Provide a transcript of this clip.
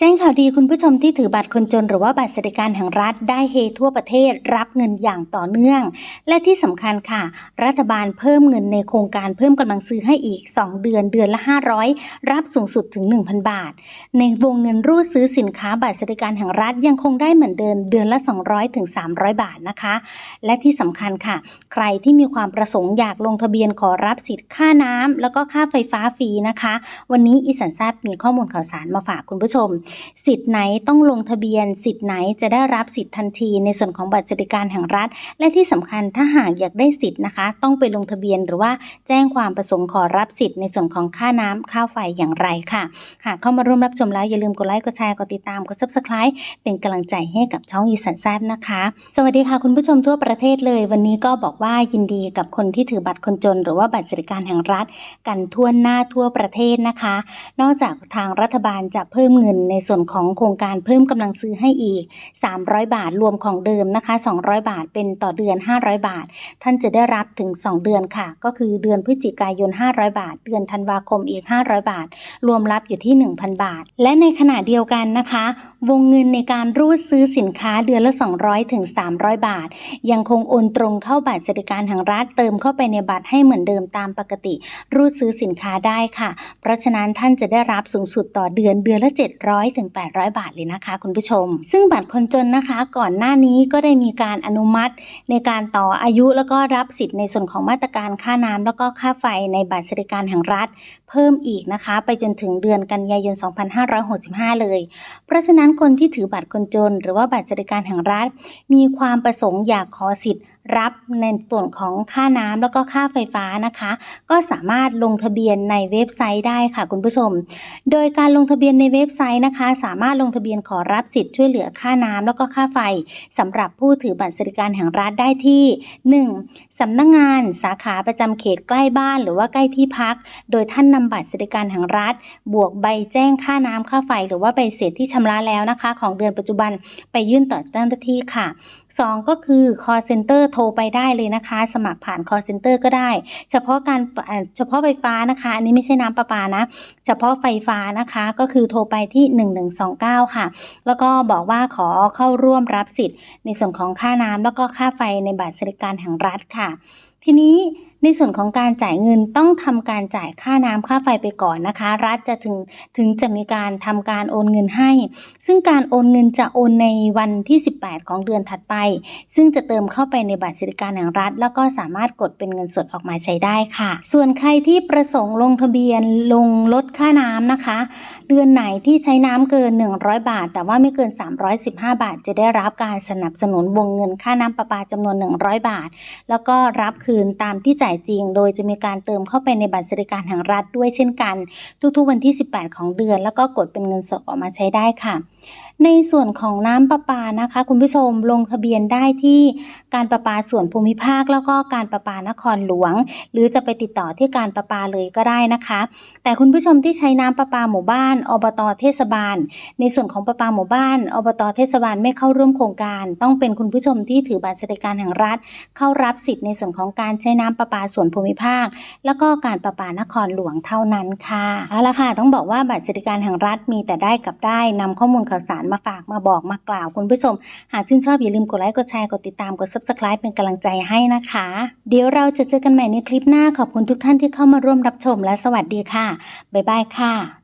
แจ้งข่าวดีคุณผู้ชมที่ถือบัตรคนจนหรือว่าบัตรสวัสดิการแห่งรัฐได้เฮทั่วประเทศรับเงินอย่างต่อเนื่อง และที่สำคัญค่ะ รัฐบาลเพิ่มเงินในโครงการเพิ่มกำลังซื้อให้อีก 2 เดือนเดือนละ 500 รับสูงสุดถึง 1,000 บาท ในวงเงินรูดซื้อสินค้าบัตรสวัสดิการแห่งรัฐยังคงได้เหมือนเดิมเดือนละ 200ถึง300 บาทนะคะ และที่สำคัญค่ะ ใครที่มีความประสงค์อยากลงทะเบียนขอรับสิทธิ์ค่าน้ำแล้วก็ค่าไฟฟ้าฟรีนะคะ วันนี้อีสันแซบมีข้อมูลข่าวสารมาฝากคุณผู้ชมสิทธิ์ไหนต้องลงทะเบียน สิทธิ์ไหนจะได้รับสิทธิ์ทันทีในส่วนของบัตรสวัสดิการแห่งรัฐ และที่สำคัญถ้าหากอยากได้สิทธิ์นะคะ ต้องไปลงทะเบียนหรือว่าแจ้งความประสงค์ขอรับสิทธิ์ในส่วนของค่าน้ำค่าไฟอย่างไรค่ะ หากเข้ามาร่วมรับชมแล้วอย่าลืมกดไลค์กดแชร์กดติดตามกด subscribe เป็นกำลังใจให้กับช่องอีสันแซบนะคะ สวัสดีค่ะคุณผู้ชมทั่วประเทศเลย วันนี้ก็บอกว่ายินดีกับคนที่ถือบัตรคนจน หรือว่าบัตรสวัสดิการแห่งรัฐ กันทั่วหน้าทั่วประเทศนะคะ นอกจากทางรัฐบาลจะเพิ่มเงินในส่วนของโครงการเพิ่มกำลังซื้อให้อีก 300 บาทรวมของเดิมนะคะ 200 บาทเป็นต่อเดือน 500 บาท ท่านจะได้รับถึง 2 เดือนค่ะ ก็คือเดือนพฤศจิกายน 500 บาท เดือนธันวาคมอีก 500 บาท รวมรับอยู่ที่ 1,000 บาท และในขณะเดียวกันนะคะ วงเงินในการรูดซื้อสินค้าเดือนละ 200ถึง300 บาท ยังคงโอนตรงเข้าบัตรสวัสดิการแห่งรัฐเติมเข้าไปในบัตรให้เหมือนเดิมตามปกติ รูดซื้อสินค้าได้ค่ะ เพราะฉะนั้นท่านจะได้รับสูงสุดต่อเดือนเดือนละ 700ถึง800 บาทเลยนะคะคุณผู้ชม ซึ่งบัตรคนจนนะคะก่อนหน้านี้ก็ได้มีการอนุมัติในการต่ออายุแล้วก็รับสิทธิ์ในส่วนของมาตรการค่าน้ำแล้วก็ค่าไฟในบัตรสวัสดิการแห่งรัฐ เพิ่มอีกนะคะ ไปจนถึงเดือนกันยายน 2565 เลย เพราะฉะนั้นคนที่ถือบัตรคนจน หรือว่าบัตรสวัสดิการแห่งรัฐ มีความประสงค์อยากขอสิทธิ์ รับในส่วนของค่าน้ำแล้วก็ค่าไฟฟ้านะคะ ก็สามารถลงทะเบียนในเว็บไซต์ได้ค่ะคุณผู้ชม โดยการลงทะเบียนในเว็บไซต์นะคะ สามารถลงทะเบียนขอรับสิทธิ์ช่วยเหลือค่าน้ำแล้วก็ค่าไฟสำหรับผู้ถือบัตรสวัสดิการแห่งรัฐได้ที่ 1. สำนักงานสาขาประจำเขตใกล้บ้านหรือว่าใกล้ที่พัก โดยท่านนำบัตรสวัสดิการแห่งรัฐ บวกใบแจ้งค่าน้ำค่าไฟ หรือว่าใบเสร็จที่ชำระแล้วนะคะ ของเดือนปัจจุบันไปยื่นต่อเจ้าหน้าที่ค่ะ 2 ก็คือ call center โททรไปได้เลยนะคะ สมัครผ่าน call center ก็ได้ เฉพาะการเอ่อเฉพาะไฟฟ้านะคะ อันนี้ไม่ใช่น้ำประปานะ เฉพาะไฟฟ้านะคะก็คือโทรไปที่ 1129 ค่ะ แล้วก็บอกว่าขอเข้าร่วมรับสิทธิ์ ในส่วนของค่าน้ำแล้วก็ค่าไฟในบัตรสวัสดิการแห่งรัฐค่ะ ทีนี้ในส่วนของการจ่ายเงินต้องทำการจ่ายค่าน้ำค่าไฟไปก่อนนะคะ รัฐจะถึงถึงจะมีการทำการโอนเงินให้ ซึ่งการโอนเงินจะโอนในวันที่ 18 ของเดือนถัดไป ซึ่งจะเติมเข้าไปในบัตรสวัสดิการแห่งรัฐ แล้วก็สามารถกดเป็นเงินสดออกมาใช้ได้ค่ะ ส่วนใครที่ประสงค์ลงทะเบียนลงลดค่าน้ำนะคะ เดือนไหนที่ใช้น้ำเกิน 100 บาท แต่ว่าไม่เกิน 315 บาท จะได้รับการสนับสนุนวงเงินค่าน้ำประปาจำนวน 100 บาท แล้วก็รับคืนตามที่จ่ายจ่ายจริง โดยจะมีการเติมเข้าไปในบัตรสวัสดิการแห่งรัฐด้วยเช่นกัน ทุกๆวันที่ 18 ของเดือน แล้วก็กดเป็นเงินสดออกมาใช้ได้ค่ะ ในส่วนของน้ำประปานะคะ คุณผู้ชมลงทะเบียนได้ที่การประปาส่วนภูมิภาค แล้วก็การประปานครหลวง หรือจะไปติดต่อที่การประปาเลยก็ได้นะคะ แต่คุณผู้ชมที่ใช้น้ำประปาหมู่บ้าน อบตเทศบาล ในส่วนของประปาหมู่บ้าน อบตเทศบาลไม่เข้าร่วมโครงการ ต้องเป็นคุณผู้ชมที่ถือบัตรสวัสดิการแห่งรัฐ เข้ารับสิทธิ์ในส่วนของการใช้น้ำประปาส่วนภูมิภาค แล้วก็การประปานครหลวงเท่านั้นค่ะเอาละค่ะต้องบอกว่าบัตรสวัสดิการแห่งรัฐมีแต่ได้กับได้นำข้อมูลข่าวสารมาฝากมาบอกมากล่าวคุณผู้ชม หากชื่นชอบอย่าลืมกดไลค์กดแชร์กดติดตามกด subscribe เป็นกำลังใจให้นะคะ เดี๋ยวเราจะเจอกันใหม่ในคลิปหน้าขอบคุณทุกท่านที่เข้ามาร่วมรับชมและสวัสดีค่ะบ๊ายบายค่ะ